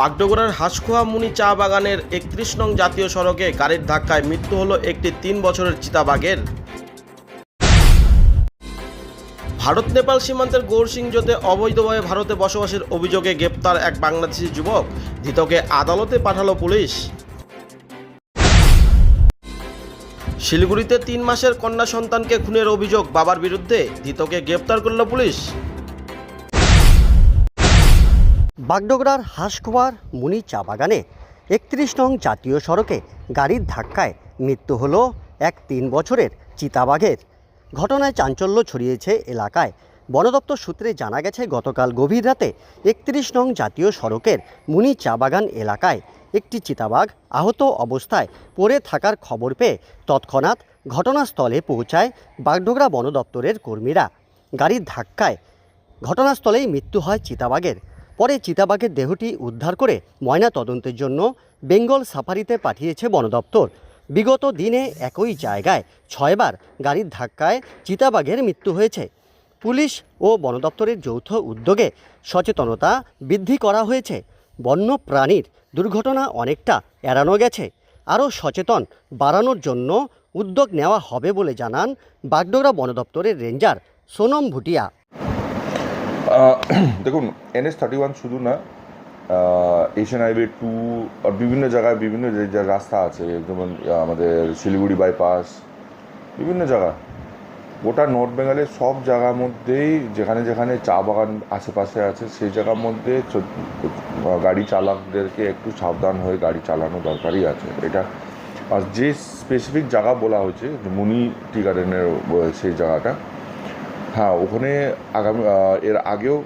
বাগডোগরার হাঁসখোয়া মুনি চা বাগানের একত্রিশ নং জাতীয় সড়কে গাড়ির ধাক্কায় মৃত্যু হলো একটি তিন বছরের চিতাবাঘের। ভারত, নেপাল সীমান্তের গৌরসিংজতে অবৈধভাবে ভারতে বসবাসের অভিযোগে গ্রেপ্তার এক বাংলাদেশি যুবক, ধৃতকে আদালতে পাঠালো পুলিশ। শিলিগুড়িতে তিন মাসের কন্যা সন্তানকে খুনের অভিযোগ বাবার বিরুদ্ধে, ধৃতকে গ্রেপ্তার করল পুলিশ। বাগডোগরার হাঁসখোয়ার মুনি চা বাগানে একত্রিশ নং জাতীয় সড়কে গাড়ির ধাক্কায় মৃত্যু হল এক তিন বছরের চিতাবাঘের। ঘটনায় চাঞ্চল্য ছড়িয়েছে এলাকায়। বন দপ্তর সূত্রে জানা গেছে, গতকাল গভীর রাতে একত্রিশ নং জাতীয় সড়কের মুনি চা বাগান এলাকায় একটি চিতাবাঘ আহত অবস্থায় পড়ে থাকার খবর পেয়ে তৎক্ষণাৎ ঘটনাস্থলে পৌঁছায় বাগডোগরা বন দপ্তরের কর্মীরা। গাড়ির ধাক্কায় ঘটনাস্থলেই মৃত্যু হয় চিতাবাঘের। পরে চিতাবাঘের দেহটি উদ্ধার করে ময়না তদন্তের জন্য বেঙ্গল সাফারিতে পাঠিয়েছে বন দপ্তর। বিগত দিনে একই জায়গায় ছয়বার গাড়ির ধাক্কায় চিতাবাঘের মৃত্যু হয়েছে। পুলিশ ও বন দপ্তরের যৌথ উদ্যোগে সচেতনতা বৃদ্ধি করা হয়েছে। বন্য প্রাণীর দুর্ঘটনা অনেকটা এড়ানো গেছে। আরও সচেতন বাড়ানোর জন্য উদ্যোগ নেওয়া হবে বলে জানান বাগডোগরা বন দপ্তরের রেঞ্জার সোনম ভুটিয়া। দেখুন এনএস থার্টি ওয়ান শুধু না এশিয়ান হাইওয়ে টু বিভিন্ন জায়গায় বিভিন্ন যে রাস্তা আছে, যেমন আমাদের শিলিগুড়ি বাইপাস বিভিন্ন জায়গা। গোটা নর্থ বেঙ্গলের সব জায়গার মধ্যেই যেখানে যেখানে চা বাগান আশেপাশে আছে, সেই জায়গার মধ্যে গাড়ি চালকদেরকে একটু সাবধান হয়ে গাড়ি চালানো দরকারই আছে। এটা, আর যে স্পেসিফিক জায়গা বলা হয়েছে, মুনি টি গার্ডেনের সেই জায়গাটা হ্যাঁ ওখানে আগামী এর আগেও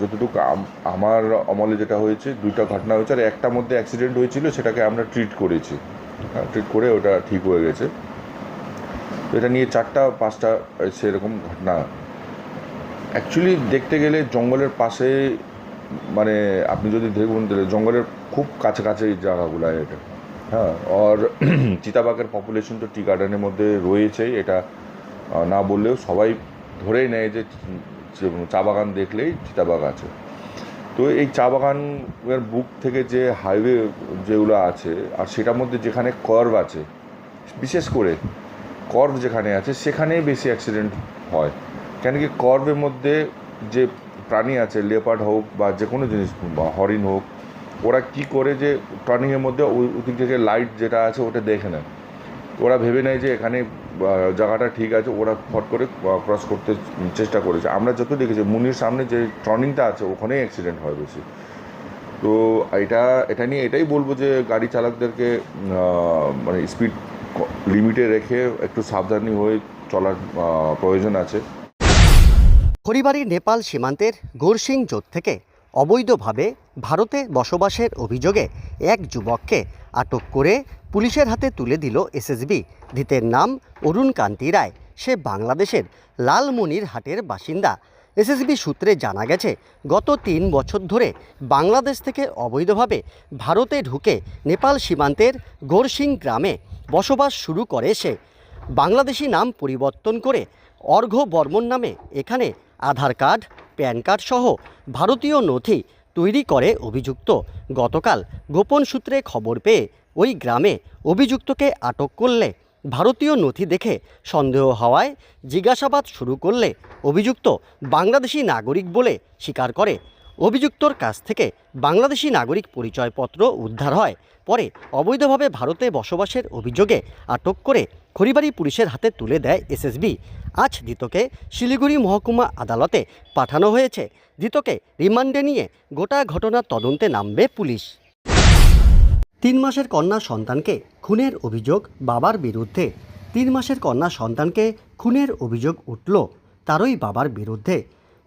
যতটুকু আমার আমলে যেটা হয়েছে, দুইটা ঘটনা হয়েছে, আর একটার মধ্যে অ্যাক্সিডেন্ট হয়েছিল, সেটাকে আমরা ট্রিট করেছি। ট্রিট করে ওটা ঠিক হয়ে গেছে। এটা নিয়ে চারটা, পাঁচটা সেরকম ঘটনা। অ্যাকচুয়ালি দেখতে গেলে জঙ্গলের পাশে মানে আপনি যদি দেখুন জঙ্গলের খুব কাছাকাছি জায়গাগুলো এটা। হ্যাঁ আর চিতাবাঘের পপুলেশন তো টি গার্ডেনের মধ্যে রয়েছেই, এটা না বললেও সবাই ধরেই নেয় যে চা বাগান দেখলেই চিতাবাঘ আছে। তো এই চা বাগানের বুক থেকে যে হাইওয়ে যেগুলো আছে, আর সেটার মধ্যে যেখানে কর্ভ আছে, বিশেষ করে কর্ভ যেখানে আছে, সেখানেই বেশি অ্যাক্সিডেন্ট হয়। কেন কি কর্ভের মধ্যে যে প্রাণী আছে লেপার্ড হোক বা যে কোনো জিনিস, বা হরিণ হোক, ওরা কি করে যে টার্নিংয়ের মধ্যে ওই ওদিক থেকে লাইট যেটা আছে, ওটা দেখে নেয়। ওরা ভেবে নেয় যে এখানে জায়গাটা ঠিক আছে, ওরা ফট করে ক্রস করতে চেষ্টা করেছে। আমরা যত দেখেছি, মুনির সামনে যে টার্নিংটা আছে, ওখানেই অ্যাক্সিডেন্ট হয় বেশি। তো এটা এটা নিয়ে এটাই বলব যে, গাড়ি চালকদেরকে মানে স্পিড লিমিটে রেখে একটু সাবধানী হয়ে চলার প্রয়োজন আছে। খড়িবাড়ি নেপাল সীমান্তের গোরসিং জোট থেকে অবৈধভাবে ভারতে বসবাসের অভিযোগে এক যুবককে আটক করে পুলিশের হাতে তুলে দিল এসএসবি। ধৃতের নাম অরুণ কান্তি রায়। সে বাংলাদেশের লালমনির হাটের বাসিন্দা। এসএসবি সূত্রে জানা গেছে, গত তিন বছর ধরে বাংলাদেশ থেকে অবৈধভাবে ভারতে ঢুকে নেপাল সীমান্তের গোরসিং গ্রামে বসবাস শুরু করে সে। বাংলাদেশি নাম পরিবর্তন করে অর্ঘ্য বর্মন নামে এখানে আধার কার্ড, প্যান কার্ড সহ ভারতীয় নথি তৈরি করে অভিযুক্ত। গতকাল গোপন সূত্রে খবর পেয়ে ওই গ্রামে অভিযুক্তকে আটক করলে ভারতীয় নথি দেখে সন্দেহ হওয়ায় জিজ্ঞাসাবাদ শুরু করলে অভিযুক্ত বাংলাদেশি নাগরিক বলে স্বীকার করে অভিযুক্তর কাছ থেকে বাংলাদেশি নাগরিক পরিচয়পত্র উদ্ধার হয়। পরে অবৈধভাবে ভারতে বসবাসের অভিযোগে আটক করে খড়িবাড়ি পুলিশের হাতে তুলে দেয় এসএসবি। আজ ধৃতকে শিলিগুড়ি মহকুমা আদালতে পাঠানো হয়েছে। ধৃতকে রিমান্ডে নিয়ে গোটা ঘটনার তদন্তে নামবে পুলিশ। তিন মাসের কন্যা সন্তানকে খুনের অভিযোগ বাবার বিরুদ্ধে। তিন মাসের কন্যা সন্তানকে খুনের অভিযোগ উঠল, তারই বাবার বিরুদ্ধে।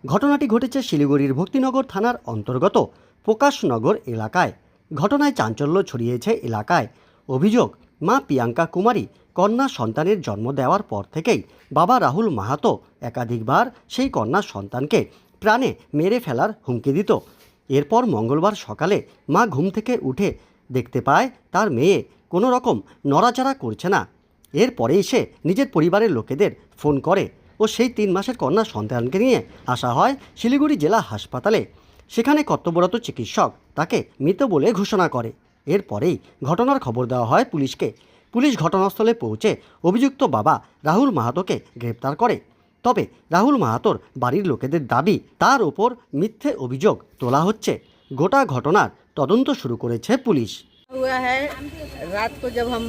ঘটনাটি ঘটেছে শিলিগুড়ির ভক্তিনগর থানার অন্তর্গত প্রকাশনগর এলাকায়। ঘটনায় চাঞ্চল্য ছড়িয়েছে এলাকায়। অভিযোগ, মা প্রিয়াঙ্কা কুমারী কন্যা সন্তানের জন্ম দেওয়ার পর থেকেই বাবা রাহুল মাহাতো একাধিকবার সেই কন্যা সন্তানকে প্রাণে মেরে ফেলার হুমকি দিত। এরপর মঙ্গলবার সকালে মা ঘুম থেকে উঠে দেখতে পায়, তার মেয়ে কোনো রকম নড়াচড়া করছে না। এরপরেই সে নিজের পরিবারের লোকেদের ফোন করে ও সেই তিন মাসের কন্যা সন্তানকে নিয়ে আসা হয় শিলিগুড়ি জেলা হাসপাতালে। সেখানে কর্তব্যরত চিকিৎসক তাকে মৃত বলে ঘোষণা করে। এরপরেই ঘটনার খবর দেওয়া হয় পুলিশকে। পুলিশ ঘটনাস্থলে পৌঁছে অভিযুক্ত বাবা রাহুল মাহাতোকে গ্রেপ্তার করে। তবে রাহুল মাহাতোর বাড়ির লোকেদের দাবি, তার ওপর মিথ্যে অভিযোগ তোলা হচ্ছে। গোটা ঘটনার তদন্ত শুরু করেছে পুলিশ। हुआ है। रात को जब हम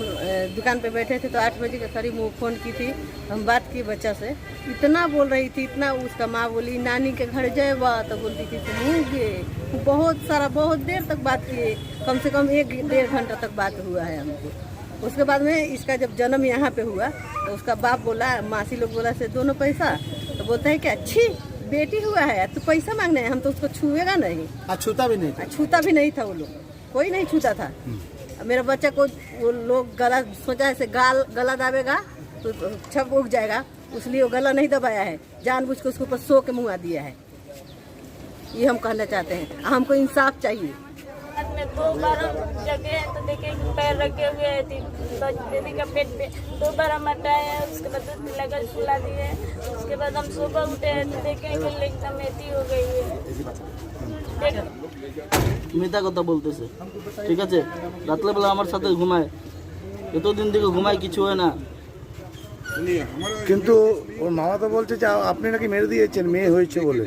दुकान पे बैठे थे तो आठ बजे के करीब वो फ़ोन की थी हम बात की बच्चा से। इतना बोल रही थी इतना उसका माँ बोली नानी के घर जाए बा। तो बोलती थी सुनिए बहुत सारा बहुत देर तक बात किए कम से कम एक डेढ़ घंटा तक बात हुआ है हमको। उसके बाद में इसका जब जन्म यहाँ पे हुआ तो उसका बाप बोला मासी लोग बोला से दोनों पैसा? तो बोलता है कि अच्छी बेटी हुआ है तो पैसा मांगना है हम तो उसको छुएगा नहीं। छूता भी नहीं छूता भी नहीं था वो लोग। कोई नहीं छूता था। मेरा बच्चा को वो लोग गला सोचा ऐसे गाल गला दाबेगा तो छप उग जाएगा। इसलिए वो गला नहीं दबाया है। जानबूझ के उसके ऊपर सो के मुँह दिया है। ये हम कहना चाहते हैं। हमको इंसाफ चाहिए। दो बार जगह है तो देखे पैर रखे हुए है तो दीदी का पेट पे दो बार हम हटाए हैं उसके बाद दूध पिलाकर सुला दिए उसके बाद हम सुबह उठे हैं तो देखे कि एकदम मेथी हो गई है। মিথ্যা কথা বলতেছে। ঠিক আছে? রাত্রেবেলা আমার সাথে ঘুমায়। এতদিন থেকে ঘুমায় কিছু হয় না। কিন্তু ওর মামা তো বলছে যে আপনি নাকি মেরে দিয়েছেন মেয়ে হয়েছে বলে।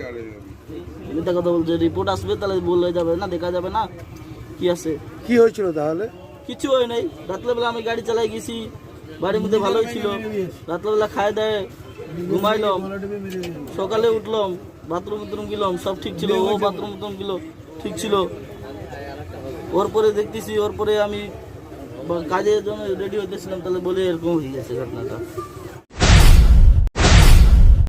মিথ্যা কথা বলছে। রিপোর্ট আসবে তাহলে বলে যাবে না দেখা যাবে না। কি আছে? কি হয়েছিল তাহলে? কিছু হয় নাই। রাত্রেবেলা আমি গাড়ি চালাই গেছি। বাড়ির মধ্যে ভালোই ছিল। রাত্রেবেলা খায় দেয় ঘুমাইলাম। সকালে উঠলাম বাথরুম বাথরুম গেলাম সব ঠিক ছিল। ও বাথরুম বাথরুম গেল। ঠিক ছিল। ওর পরে দেখতেছি, ওর পরে আমি কাজের জন্য রেডি হইতেছিলাম, তাহলে বলে এরকম হয়ে গেছে ঘটনাটা।